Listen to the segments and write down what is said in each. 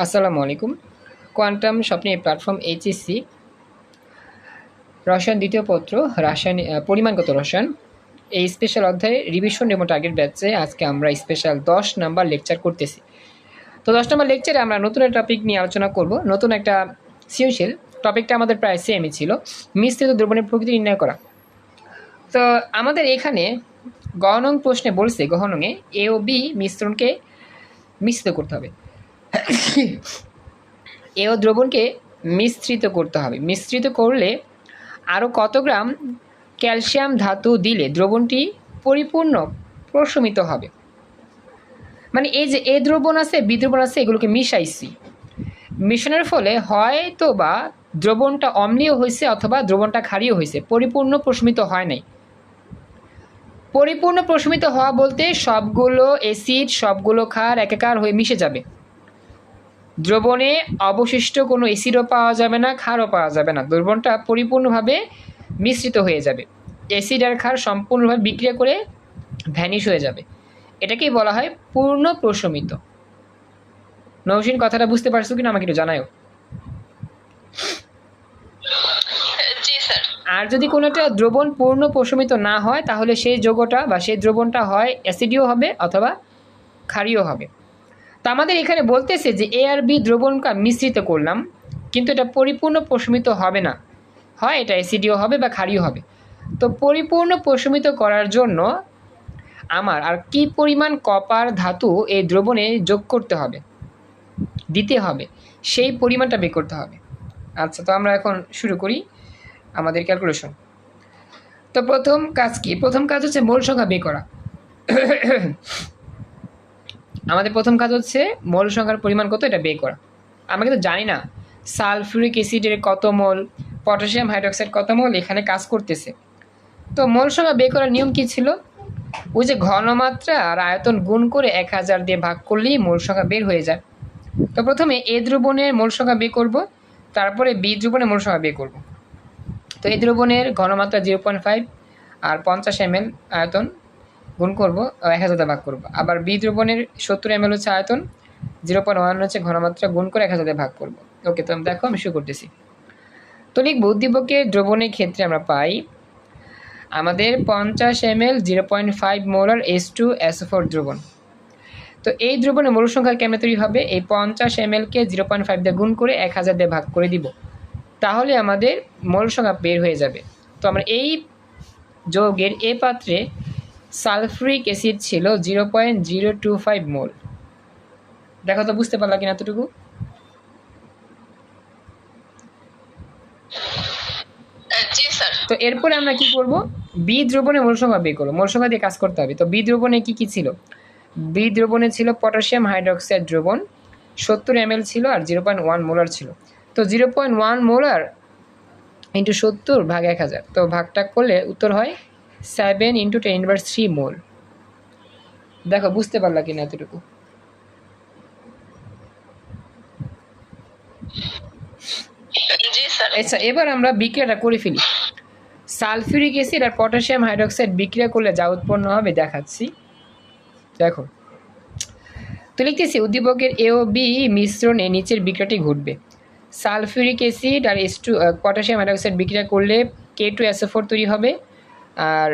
আসসালামু আলাইকুম। কোয়ান্টাম স্বপ্নের প্ল্যাটফর্ম এইচএসসি রসায়ন দ্বিতীয় পত্র, রাসায়ন পরিমাণগত রসায়ন। এই স্পেশাল অধ্যায়ে রিভিশন এবং টার্গেট ব্যাচে আজকে আমরা স্পেশাল দশ নাম্বার লেকচার করতেছি। তো দশ নম্বর লেকচারে আমরা নতুন একটা টপিক নিয়ে আলোচনা করব। নতুন একটা সৃজনশীল টপিকটা আমাদের প্রায় সেমই ছিল, মিশ্রিত দ্রবণের প্রকৃতি নির্ণয় করা। তো আমাদের এখানে গহনং প্রশ্নে বলছে গহনংয়ে এ ও বি মিশ্রণকে মিশ্রিত করতে হবে। এও দ্রবণকে মিশ্রিত করতে হবে। মিশ্রিত করলে আরও কত গ্রাম ক্যালসিয়াম ধাতু দিলে দ্রবণটি পরিপূর্ণ প্রশমিত হবে? মানে এই যে এ দ্রবণ আছে বিদ্রবণ আছে, এগুলোকে মিশাইছি। মিশনের ফলে হয়তো বা দ্রবণটা অম্লীয় হয়েছে অথবা দ্রবণটা ক্ষারীয় হয়েছে পরিপূর্ণ প্রশমিত হয় নাই। পরিপূর্ণ প্রশমিত হওয়া বলতে সবগুলো অ্যাসিড সবগুলো ক্ষার একাকার হয়ে মিশে যাবে। দ্রবণে অবশিষ্ট কোনো অ্যাসিডও পাওয়া যাবে না ক্ষারও পাওয়া যাবে না। দ্রবণটা পরিপূর্ণভাবে মিশ্রিত হয়ে যাবে। অ্যাসিড আর ক্ষার সম্পূর্ণভাবে বিক্রিয়া করে ভ্যানিশ হয়ে যাবে। এটাকেই বলা হয় পূর্ণ প্রশমিত। নৌসিন কথাটা বুঝতে পারছ কিনা আমাকে একটু জানাও জি স্যার। আর যদি কোনো একটা দ্রবণ পূর্ণ প্রশমিত না হয় তাহলে সেই যৌগটা বা সেই দ্রবণটা হয় অ্যাসিডিও হবে অথবা ক্ষারীয় হবে। তো আমাদের এখানে বলতেছে যে এ আর বি দ্রবণটা মিশ্রিত করলাম, কিন্তু এটা পরিপূর্ণ প্রশমিত হবে না। হয় এটা অ্যাসিডিও হবে বা ক্ষারীয় হবে। তো পরিপূর্ণ প্রশমিত করার জন্য আমার আর কি পরিমাণ কপার ধাতু এই দ্রবণে যোগ করতে হবে? দিতে হবে। সেই পরিমাণটা বের করতে হবে। আচ্ছা তো আমরা এখন শুরু করি আমাদের ক্যালকুলেশন তো প্রথম কাজ কি? প্রথম কাজ হচ্ছে মোল সংখ্যা বের করা। আমাদের প্রথম কাজ হচ্ছে মোল সংখ্যার পরিমাণ কত, এটা বের করা। আমরা কিন্তু জানি না সালফিউরিক অ্যাসিডের কত মোল, পটাশিয়াম হাইড্রোক্সাইড কত মোল, এখানে কাজ করতেছে। তো মোল সংখ্যা বের করার নিয়ম কী ছিল? ওই যে ঘনমাত্রা আর আয়তন গুণ করে এক হাজার দিয়ে ভাগ করলেই মোল সংখ্যা বের হয়ে যায়। তো প্রথমে এ দ্রবণের মোল সংখ্যা বের করব, তারপরে বি দ্রবণের মোল সংখ্যা বের করব। তো এই দ্রবণের ঘনমাত্রা জিরো পয়েন্ট ফাইভ আর পঞ্চাশ এম আয়তন গুণ করব এক হাজার দিয়ে ভাগ করব। আবার বি দ্রবণের সত্তর এম হচ্ছে আয়তন, জিরো পয়েন্ট ওয়ান হচ্ছে ঘনমাত্রা গুণ করে এক হাজার ভাগ করব। ওকে, তো আমি দেখো, আমি শুরু করতেছি। তো লিখব, উদ্দীপকের দ্রবণের ক্ষেত্রে আমরা পাই, আমাদের পঞ্চাশ M L zero point five molar S two S four দ্রবণ তো এই দ্রবণের মূল সংখ্যা কেমন তৈরি হবে? এই পঞ্চাশ এম এলকে জিরো পয়েন্ট ফাইভ দিয়ে গুণ করে এক হাজার দিয়ে ভাগ করে দিব। তাহলে আমাদের মোল সংখ্যা বের হয়ে যাবে। তো আমরা এই যৌগের এ পাত্রে সালফ্রিক অ্যাসিড ছিল zero point zero two five mole. দেখো তো বুঝতে পারলা কিনা এতটুকু? তো এরপরে আমরা কি করব? বি দ্রবণে মোল সংখ্যা বের করব। মোল সংখ্যা দিয়ে কাজ করতে হবে। তো বি দ্রবণে কি কি ছিল? বি দ্রবণে ছিল পটাশিয়াম হাইড্রোক্সাইড দ্রবণ সত্তর এম ছিল আর জিরো পয়েন্ট ওয়ান মোলার ছিল। তো zero point one molar into সত্তর ভাগ এক হাজার। তো ভাগটা করলে উত্তর হয় seven into ten inverse three mole দেখো, বুঝতে পারলা কিনা এতটুকু? আচ্ছা এবার আমরা বিক্রিয়াটা করে ফেলি। সালফিউরিক অ্যাসিড আর পটাশিয়াম হাইড্রোক্সাইড বিক্রিয়া করলে যা উৎপন্ন হবে দেখাচ্ছি। দেখো, তো লিখতেছি, উদ্দীপকের এ ও বি মিশ্রণে নিচের বিক্রিয়াটি ঘটবে। সালফিউরিক অ্যাসিড আর এস টু পটাশিয়াম হাইড্রোক্সাইড বিক্রিয়া করলে কে টু এসও ফোর তৈরি হবে। আর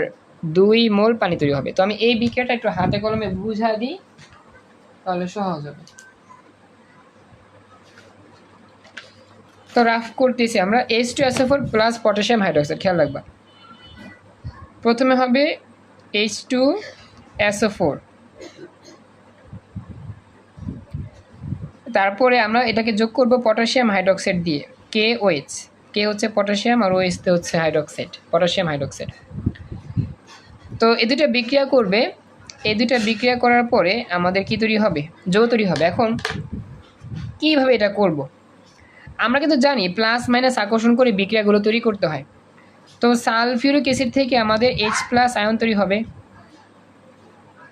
দুই মোল পানি তৈরি হবে। তো আমি এই বিক্রিয়াটা একটু হাতে কলমে বুঝা দিই, তাহলে সহজ হবে। তো রাফ করতেছি আমরা H two SO four plus potassium hydroxide খেয়াল রাখবা। প্রথমে হবে এইচ টু এসও ফোর তারপরে আমরা এটাকে যোগ করব পটাশিয়াম হাইড্রোক্সাইড দিয়ে কে ওএইচ কে হচ্ছে পটাশিয়াম আর ওএইচ হচ্ছে হাইড্রোক্সাইড পটাশিয়াম হাইড্রোক্সাইড তো এ দুটো বিক্রিয়া করবে এই দুটো বিক্রিয়া করার পরে আমাদের কী তৈরি হবে? যৌগ তৈরি হবে। এখন কীভাবে এটা করব? আমরা কিন্তু জানি প্লাস মাইনাস আকর্ষণ করে বিক্রিয়াগুলো তৈরি করতে হয়। তো সালফিউরিক অ্যাসিড থেকে আমাদের এইচ প্লাস আয়ন তৈরি হবে।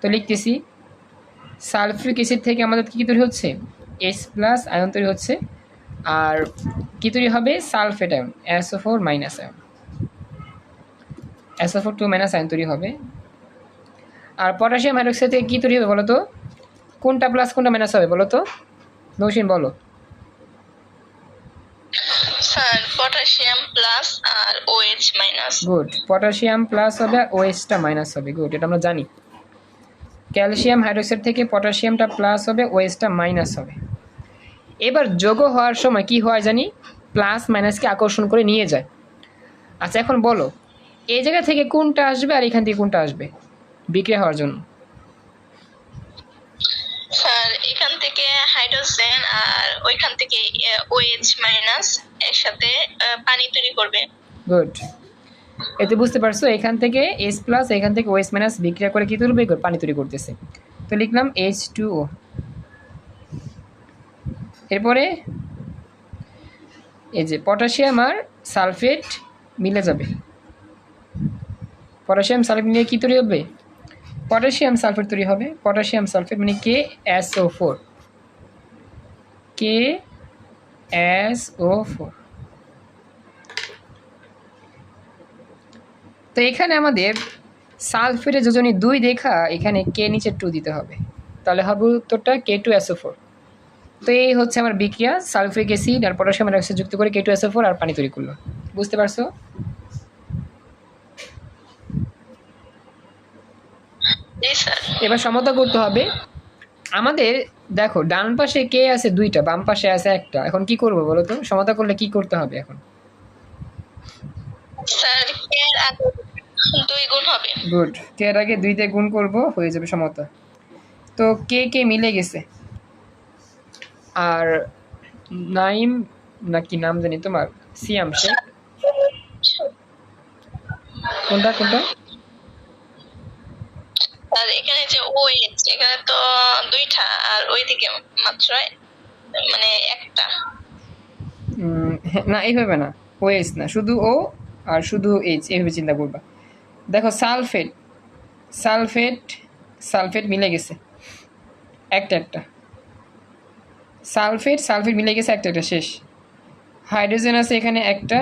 তো লিখতেছি, সালফিউরিক অ্যাসিড থেকে আমাদের কী তৈরি হচ্ছে? এইচ প্লাস আয়ন তৈরি হচ্ছে। আর কী তৈরি হবে? Sulphate ion SO four minus ion SO four two minus ion তৈরি হবে। আর পটাশিয়াম হাইড্রোক্সাইড থেকে কী তৈরি হবে বলো তো কোনটা প্লাস কোনটা মাইনাস হবে বলো তো নৌসিন বলো। স্যার পটাশিয়াম প্লাস আর OH minus good potassium plus হবে আর ওএসটা মাইনাস হবে। গুড এটা আমরা জানি। ক্যালসিয়াম হাইড্রোক্সাইড থেকে পটাশিয়ামটা প্লাস হবে ওএসটা মাইনাস হবে। এবার যোগ হওয়ার সময় কি হয় জানি? প্লাস মাইনাসকে আকর্ষণ করে নিয়ে যায়। আচ্ছা এখন বলো। এই জায়গা থেকে কোনটা আসবে আর এখান থেকে কোনটা আসবে? বিক্রিয়া হওয়ার জন্য। স্যার এখান থেকে হাইড্রোজেন আর ওইখান থেকে ওএইচ মাইনাস একসাথে পানি তৈরি করবে। গুড এতে বুঝতে পারছ এখান থেকে এস প্লাস এখান থেকে ওএস মাইনাস বিক্রিয়া করে কি তৈরি করবে? পানি তৈরি করতেছে। তো লিখলাম এইচ টু ও এরপরে এই যে পটাশিয়াম আর সালফেট মিলে যাবে। পটাশিয়াম সালফেট নিয়ে কী তৈরি হবে? পটাশিয়াম সালফেট তৈরি হবে। পটাশিয়াম সালফেট মানে K S O four K S O four তো এখানে আমাদের সালফেটের যোজনী দুই দেখা এখানে কে নিচে টু দিতে হবে। তাহলে হবে উত্তরটা কে টু এসও ফোর তো এই হচ্ছে আমার বিক্রিয়া। সালফিক অ্যাসিড আর পটাশিয়াম যুক্ত করে কে টু এসও ফোর আর পানি তৈরি করল। বুঝতে পারছ জি স্যার। এবার সমতা করতে হবে। আমাদের দেখো ডান পাশে কে আছে দুইটা বাম পাশে আছে একটা। এখন কি করব বলো তো? সমতা করলে কি করতে হবে এখন? স্যার এর আগে দুই গুণ হবে? গুড। কে এর আগে দুইতে গুণ করব হয়ে যাবে সমতা। তো কে কে মিলে গেছে? আর নাইম নাকি নাম জানি তোমার? সিয়াম সে? কোনটা কোনটা? আর এখানে যে ওএইচ এখানে তো দুইটা, আর ওইদিকে মাত্র মানে একটা। না না। ওএস না, শুধু ও আর শুধু এইচ এইভাবে চিন্তা করবা। দেখো, সালফেট সালফেট সালফেট মিলে গেছে। একটা একটা। সালফেট সালফেট মিলে গেছে, একটা একটা, শেষ। হাইড্রোজেন আছে এখানে একটা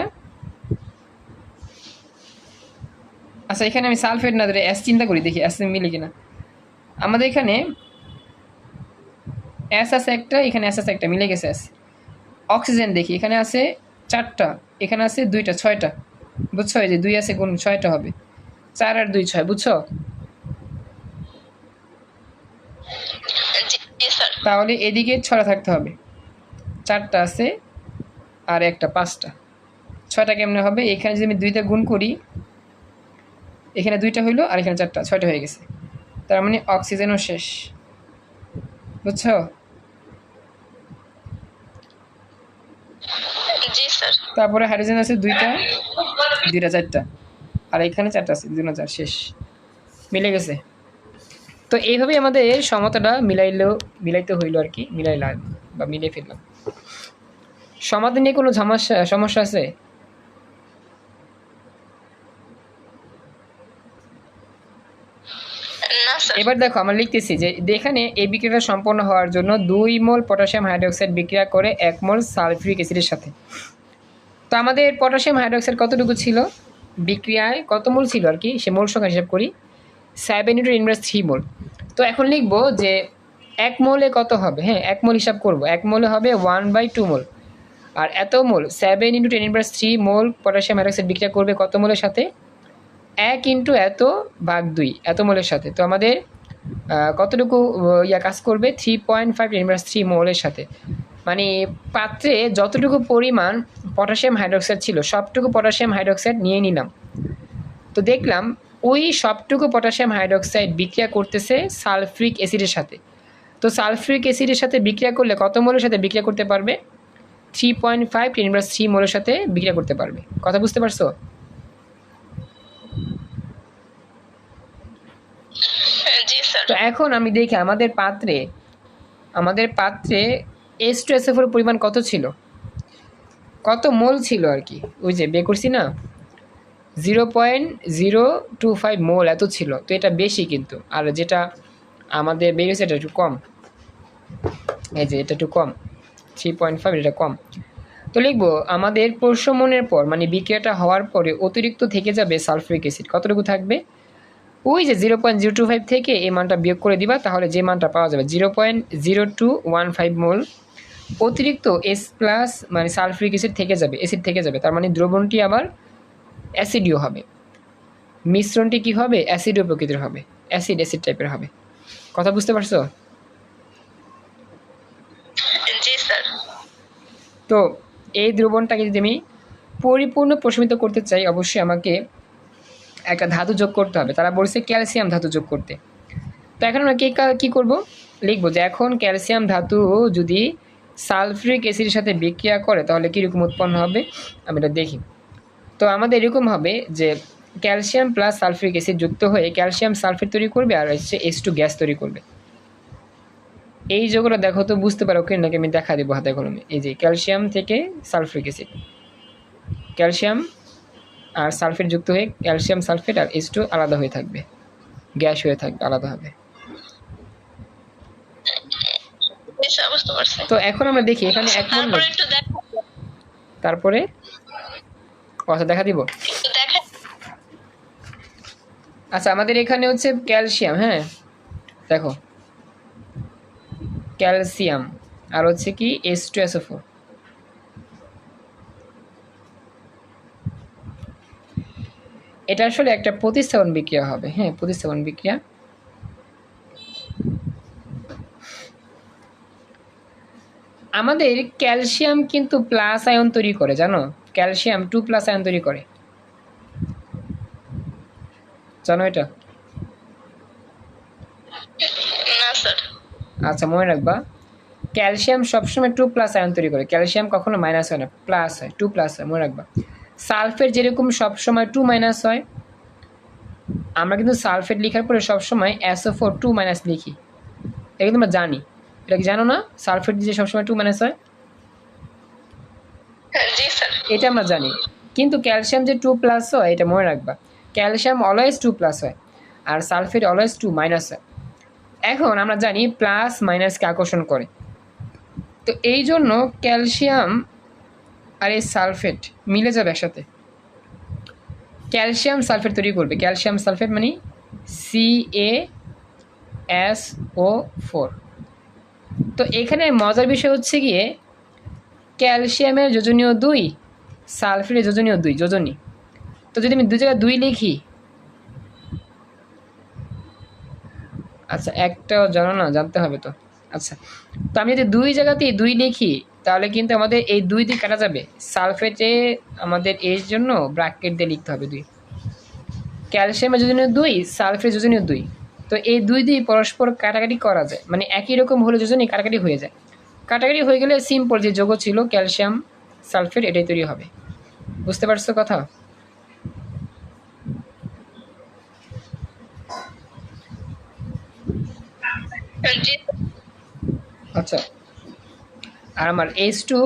আচ্ছা এখানে আমি সালফেট না ধরে অ্যাস চিন্তা করি দেখি অ্যাস মিলে কিনা। আমাদের এখানে অ্যাস আছে একটা এখানে অ্যাস আছে একটা মিলে গেছে অ্যাস অক্সিজেন দেখি এখানে আছে চারটা এখানে আছে দুইটা ছয়টা। বুঝছ? এই যে দুই আছে গুণ ছয়টা হবে। চার আর দুই ছয় বুঝছ? তাহলে এদিকে ছটা থাকতে হবে। চারটা আছে আর একটা পাঁচটা। ছয়টা কেমনে হবে? এখানে যদি আমি দুইটা গুণ করি এখানে দুইটা হইল আর এখানে চারটা ছয়টা হয়ে গেছে। তার মানে অক্সিজেনও শেষ। বুঝছ? তারপরে হাইড্রোজেন আছে দুইটা দুইটা চারটা। আর এখানে চারটা আছে দুটো চার শেষ। মিলে গেছে। তো এইভাবেই আমাদের সমতাটা মিলাইলেও মিলাইতে হইল আর কি মিলাইলাম বা মিলিয়ে ফেললাম। সমাধান নিয়ে কোনো সমস্যা সমস্যা আছে না স্যার এবার দেখো আমরা লিখতেছি যে এখানে এই বিক্রিয়াটা সম্পন্ন হওয়ার জন্য দুই মোল পটাশিয়াম হাইড্রোক্সাইড বিক্রিয়া করে এক মোল সালফিউরিক অ্যাসিডের সাথে। তো আমাদের পটাশিয়াম হাইড্রোক্সাইড কতটুকু ছিল? বিক্রিয়ায় কত মোল ছিল আর কি? সে মোল সংখ্যা হিসাব করি। Seven into inverse three mole. তো এখন লিখব যে এক মোলে কত হবে? হ্যাঁ এক মোল হিসাব করব। এক মোলে হবে ওয়ান বাই টু মোল। আর এত mole seven into ten inverse three mole potassium hydroxide বিক্রিয়া করবে কত মোলের সাথে? এক ইন্টু এত ভাগ দুই, এত মোলের সাথে। তো আমাদের কতটুকু ইয়া কাজ করবে? Three point five inverse three মোলের সাথে। মানে পাত্রে যতটুকু পরিমাণ পটাশিয়াম হাইড্রোক্সাইড ছিল, সবটুকু পটাশিয়াম হাইড্রোক্সাইড নিয়ে নিলাম। তো দেখলাম ওই সবটুকু পটাশিয়াম হাইড্রোক্সাইড বিক্রিয়া করতেছে সালফ্রিক অ্যাসিডের সাথে। তো সালফ্রিক অ্যাসিডের সাথে বিক্রিয়া করলে কত মোলের সাথে বিক্রিয়া করতে পারবে? Three point five ten three মোলের সাথে বিক্রিয়া করতে পারবে। কথা বুঝতে পারছ? তো এখন আমি দেখি আমাদের পাত্রে আমাদের পাত্রে এস টু এস এফের পরিমাণ কত ছিল? কত মোল ছিল আর কি? ওই যে বে করছি না? Zero point zero two five mole এত ছিল। তো এটা বেশি কিন্তু। আর যেটা আমাদের বেরিয়েছে এটা একটু কম। এই যে এটা একটু কম। থ্রি পয়েন্ট ফাইভ এটা কম। তো লিখব, আমাদের প্রশমনের পর মানে বিক্রিয়াটা হওয়ার পরে অতিরিক্ত থেকে যাবে সালফিউরিক অ্যাসিড। কতটুকু থাকবে? ওই যে zero point zero two five থেকে এই মানটা বিয়োগ করে দিবা তাহলে যে মানটা পাওয়া যাবে zero point zero two one five mole. অতিরিক্ত এস প্লাস মানে সালফ্রিক অ্যাসিড থেকে যাবে অ্যাসিড থেকে যাবে তার মানে দ্রবণটি আবার অ্যাসিডিও হবে। মিশ্রণটি কি হবে? অ্যাসিডীয় প্রকৃতির হবে অ্যাসিড অ্যাসিড টাইপের হবে। কথা বুঝতে পারছ? তো এই দ্রবণটাকে যদি আমি পরিপূর্ণ প্রশমিত করতে চাই অবশ্যই আমাকে একটা ধাতু যোগ করতে হবে। তারা বলছে ক্যালসিয়াম ধাতু যোগ করতে। তো এখন আমরা কী কী করব? লিখব যে এখন ক্যালসিয়াম ধাতু যদি সালফ্রিক অ্যাসিডের সাথে বিক্রিয়া করে, তাহলে কীরকম উৎপন্ন হবে? আমি এটা দেখি। তো আমাদের এরকম হবে যে ক্যালসিয়াম প্লাস সালফ্রিক অ্যাসিড যুক্ত হয়ে ক্যালসিয়াম সালফেট তৈরি করবে আর হচ্ছে এস টু গ্যাস তৈরি করবে। এই যোগটা দেখো তো বুঝতে পারো কি নাকি আমি দেখা দেবো হাতে কলমে। এই যে ক্যালসিয়াম থেকে সালফ্রিক অ্যাসিড। ক্যালসিয়াম আর সালফেট যুক্ত হয়ে ক্যালসিয়াম সালফেট আর এস টু আলাদা হয়ে থাকবে। গ্যাস হয়ে থাকবে আলাদা হবে। তো এখন আমরা দেখি এখানে এক তারপরে নম্বর তারপরে? কথা দেখা দিব। আচ্ছা আমাদের এখানে হচ্ছে ক্যালসিয়াম হ্যাঁ? দেখো। ক্যালসিয়াম আর হচ্ছে কি এস টু এসও ফোর এটা আসলে একটা প্রতিস্থাপন বিক্রিয়া হবে। হ্যাঁ প্রতিস্থাপন বিক্রিয়া। আমাদের ক্যালসিয়াম কিন্তু প্লাস আয়ন তৈরি করে জানো? ক্যালসিয়াম টু প্লাস আয়ন তৈরি করে। জানো এটা? আচ্ছা মনে রাখবা ক্যালসিয়াম সবসময় টু প্লাস আয়ন তৈরি করে। ক্যালসিয়াম কখনো মাইনাস হয় না প্লাস হয় টু প্লাস হয় মনে রাখবা। সালফেট যেরকম সবসময় টু মাইনাস হয় আমরা কিন্তু সালফেট লেখার পরে সবসময় অ্যাসো ফোর টু মাইনাস লিখি। এটা কিন্তু আমরা জানি। এটা কি জানো না? সালফেট দিয়ে সবসময় টু মাইনাস হয়? হ্যাঁ, এটা আমরা জানি। কিন্তু ক্যালসিয়াম যে টু প্লাস হয় এটা মনে রাখবা। ক্যালসিয়াম অলওয়েজ টু প্লাস হয় আর সালফেট অলওয়েজ টু মাইনাস হয়। এখন আমরা জানি প্লাস মাইনাসকে আকর্ষণ করে। তো এই জন্য ক্যালসিয়াম আর এই সালফেট, মিলে যাবে একসাথে। ক্যালসিয়াম সালফেট তৈরি করবে। ক্যালসিয়াম সালফেট মানে C A S O four তো এখানে মজার বিষয় হচ্ছে গিয়ে, ক্যালসিয়ামের যোজনীয় দুই, সালফেটের যোজনীয় দুই, যোজনী। তো যদি আমি দু জায়গায় দুই লিখি আচ্ছা একটাও জানো না, জানতে হবে তো। আচ্ছা তো আমি যদি দুই জায়গাতেই দুই লিখি তাহলে কিন্তু আমাদের এই দুই দিয়ে কাটা যাবে। সালফেটে আমাদের এর জন্য ব্র্যাকেট দিয়ে লিখতে হবে দুই। ক্যালসিয়ামের যোজনীয় দুই সালফেটের যোজনীয় দুই। তো এই দুই দিয়ে পরস্পর কাটাকাটি করা যায়। মানে একই রকম হলে যোজনী কাটাকাটি হয়ে যায়। কাটাকাটি হয়ে গেলে সিম্পল যে যোগ ছিল, ক্যালসিয়াম, সালফেট, এটাই তৈরি হবে। বুঝতে পারছ কথা? আচ্ছা। আর আমার এইচ টু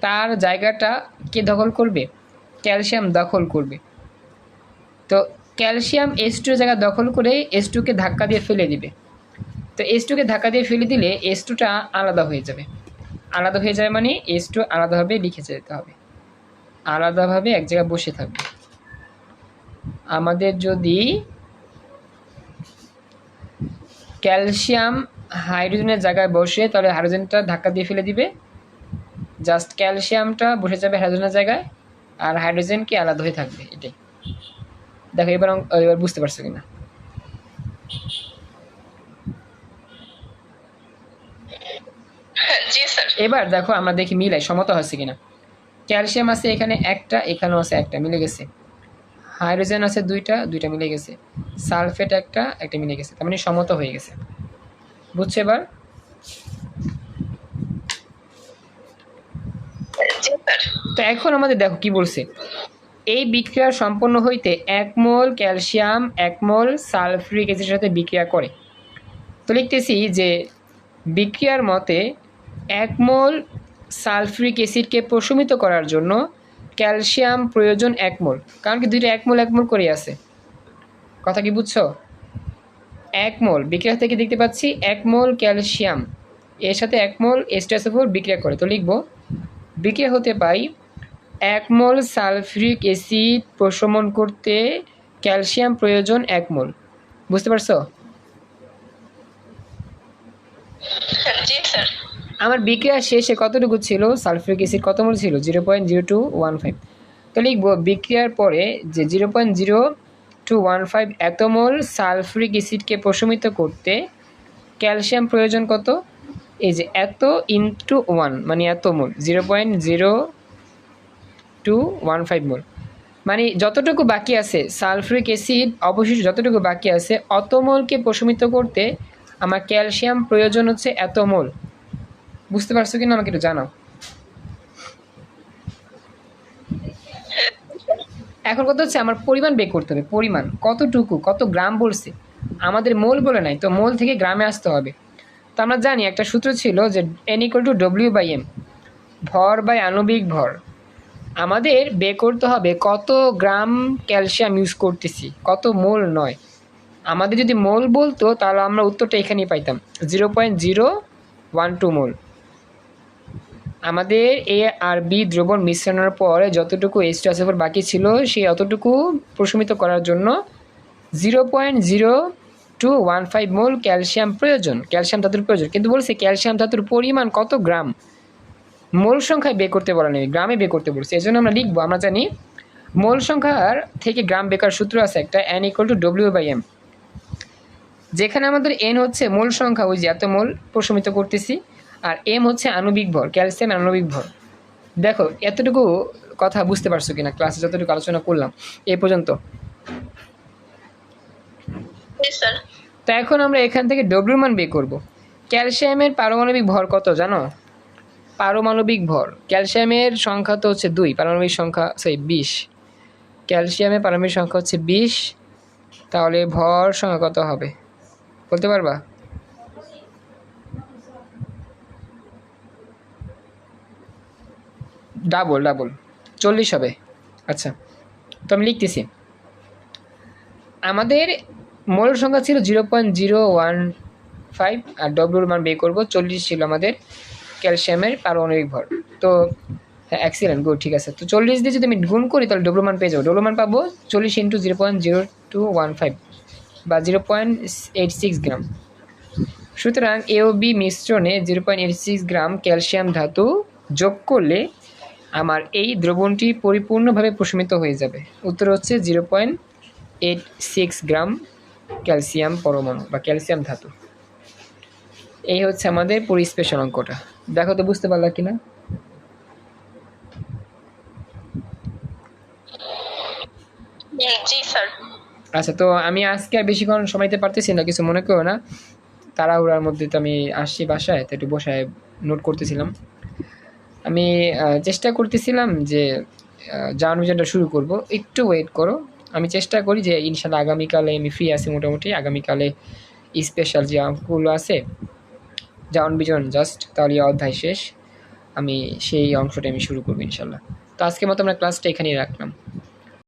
তার জায়গাটা কে দখল করবে? ক্যালসিয়াম দখল করবে। তো ক্যালসিয়াম এইচ টু জায়গা দখল করে এইচ টুকে ধাক্কা দিয়ে ফেলে দিবে। তো এইচ টুকে ধাক্কা দিয়ে ফেলে দিলে এইচ টুটা আলাদা হয়ে যাবে। আলাদা হয়ে যাবে মানে এইচ টু আলাদাভাবে লিখে যেতে হবে। আলাদাভাবে এক জায়গায় বসে থাকবে। আমাদের যদি ক্যালসিয়াম হাইড্রোজেনের জায়গায় বসে তাহলে হাইড্রোজেনটা ধাক্কা দিয়ে ফেলে দিবে। জাস্ট ক্যালসিয়ামটা বসে যাবে হাইড্রোজেনের জায়গায় আর হাইড্রোজেন কি আলাদা হয়ে থাকবে এটাই। দেখো এবার এবার বুঝতে পারছ কিনা? এবার দেখো আমরা দেখি মিলাই সমতা হচ্ছে কিনা। ক্যালসিয়াম আছে এখানে একটা এখানেও আছে একটা মিলে গেছে। হাইড্রোজেন আছে দুইটা দুইটা মিলে গেছে। সালফেট একটা একটা মিলে গেছে। তার মানে সমতা হয়ে গেছে। বুঝছ এবার? তো এখন আমাদের দেখো কি বলছে। এই বিক্রিয়া সম্পন্ন হইতে এক মোল ক্যালসিয়াম এক মোল সালফ্রিক অ্যাসিডের সাথে বিক্রিয়া করে। তো লিখতেছি যে বিক্রিয়ার মতে এক মোল সালফ্রিক অ্যাসিডকে প্রশমিত করার জন্য ক্যালসিয়াম প্রয়োজন এক মোল। কারণ কি দুইটা এক মোল এক মোল করে আছে। কথা কি বুঝছ? এক মোল। বিক্রিয়া থেকে দেখতে পাচ্ছি এক মোল ক্যালসিয়াম। এর সাথে এক মোল এস্টাসোফোর বিক্রিয়া করে। তো লিখব বিক্রিয়া হতে পাই এক মোল সালফ্রিক অ্যাসিড প্রশমন করতে ক্যালসিয়াম প্রয়োজন এক মোল। বুঝতে পারছ? আমার বিক্রিয়া শেষে কতটুকু ছিল? সালফিউরিক অ্যাসিড কত মোল ছিল? Zero point zero two one five. তো লিখব বিক্রিয়ার পরে যে zero point zero two one five এত মোল সালফিউরিক অ্যাসিডকে প্রশমিত করতে ক্যালসিয়াম প্রয়োজন কত? এই যে এত ইন্টু ওয়ান মানে এত mole zero point zero two one five mole. মানে যতটুকু বাকি আছে সালফিউরিক অ্যাসিড, অবশিষ্ট যতটুকু বাকি আছে অত মোলকে প্রশমিত করতে আমার ক্যালসিয়াম প্রয়োজন হচ্ছে এত মোল বুঝতে পারছ কিনা আমাকে একটু জানাও। এখন কথা হচ্ছে আমার পরিমাণ বের করতে হবে, পরিমাণ। কতটুকু, কত গ্রাম বলছে? আমাদের মোল বলে নাই, তো মোল থেকে গ্রামে আসতে হবে। তো আমরা জানি, একটা সূত্র ছিল যে N equal to W by M ভর বাই আণবিক ভর। আমাদের বে করতে হবে কত গ্রাম ক্যালসিয়াম ইউজ করতেছি, কত মোল নয়। আমাদের যদি মোল বলতো, তাহলে আমরা উত্তরটা এখানেই পাইতাম zero point zero one two mole. আমাদের এ আর বি দ্রবণ মিশ্রণের পর যতটুকু এইচ টু বাকি ছিল, সেই অতটুকু প্রশমিত করার জন্য zero point zero two one five mole calcium প্রয়োজন। ক্যালসিয়াম ধাতুর প্রয়োজন। কিন্তু বলছে ক্যালসিয়াম ধাতুর পরিমাণ কত গ্রাম? মোল সংখ্যায় বের করতে বলা নেই, গ্রামে বের করতে বলছে। এই জন্য আমরা লিখব, আমরা জানি মোল সংখ্যার থেকে গ্রাম বেকার সূত্র আছে একটা N equal to W by M যেখানে আমাদের এন হচ্ছে মোল সংখ্যা, ওই যে এত মোল প্রশমিত করতেছি। আর এম হচ্ছে আণবিক ভর ক্যালসিয়াম আণবিক ভর। দেখো এতটুকু কথা বুঝতে পারছ কিনা ক্লাসে যতটুকু আলোচনা করলাম এ পর্যন্ত। তো এখন আমরা এখান থেকে ডব্লিউর মান বের করব। ক্যালসিয়ামের পারমাণবিক ভর কত জানো? পারমাণবিক ভর। ক্যালসিয়ামের সংখ্যা তো হচ্ছে দুই পারমাণবিক সংখ্যা সরি বিশ। ক্যালসিয়ামের পারমাণবিক সংখ্যা হচ্ছে বিশ তাহলে ভর সংখ্যা কত হবে? বলতে পারবা? ডাবল ডাবল চল্লিশ হবে। আচ্ছা তো আমি লিখতেছি। আমাদের মোল সংখ্যা ছিল zero point zero one five আর ডব্লুর মান বের করব। চল্লিশ ছিল আমাদের ক্যালসিয়ামের পারমাণবিক ভর। তো হ্যাঁ অ্যাক্সিলেন্ট গুড ঠিক আছে। তো চল্লিশ দিয়ে যদি আমি গুণ করি, তাহলে ডব্লু মান পেয়ে যাব। ডব্লু মান পাবো চল্লিশ into zero point zero two one five বা zero point eight six gram সুতরাং এ ও বি মিশ্রণে zero point eight six gram calcium ধাতু যোগ করলে আমার এই দ্রবণটি পরিপূর্ণভাবে প্রশমিত হয়ে যাবে। উত্তর হচ্ছে zero point eight six gram calcium পরমাণু বা ক্যালসিয়াম ধাতু। এই হচ্ছে আমাদের পরিস্পেশন অঙ্কটা। দেখো তো বুঝতে পারলা কিনা? আচ্ছা তো আমি আজকে আর বেশিক্ষণ সময়তে পারতেছি না কিছু মনে করো না। তাড়াহুড়ার মধ্যে তো আমি আসছি বাসায় তো একটু বসায় নোট করতেছিলাম। আমি চেষ্টা করতেছিলাম যে জার্ন মিশনটা শুরু করব। একটু ওয়েট করো। আমি চেষ্টা করি যে, ইনশাল্লাহ আগামীকালে আমি ফ্রি আছি মোটামুটি। আগামীকালে স্পেশাল যে অঙ্কগুলো আছে জার্ন বিজন জাস্ট তাহলে অধ্যায় শেষ। আমি সেই অংশটা আমি শুরু করব ইনশাল্লাহ। তো আজকে মতো আমরা ক্লাসটা এখানেই রাখলাম।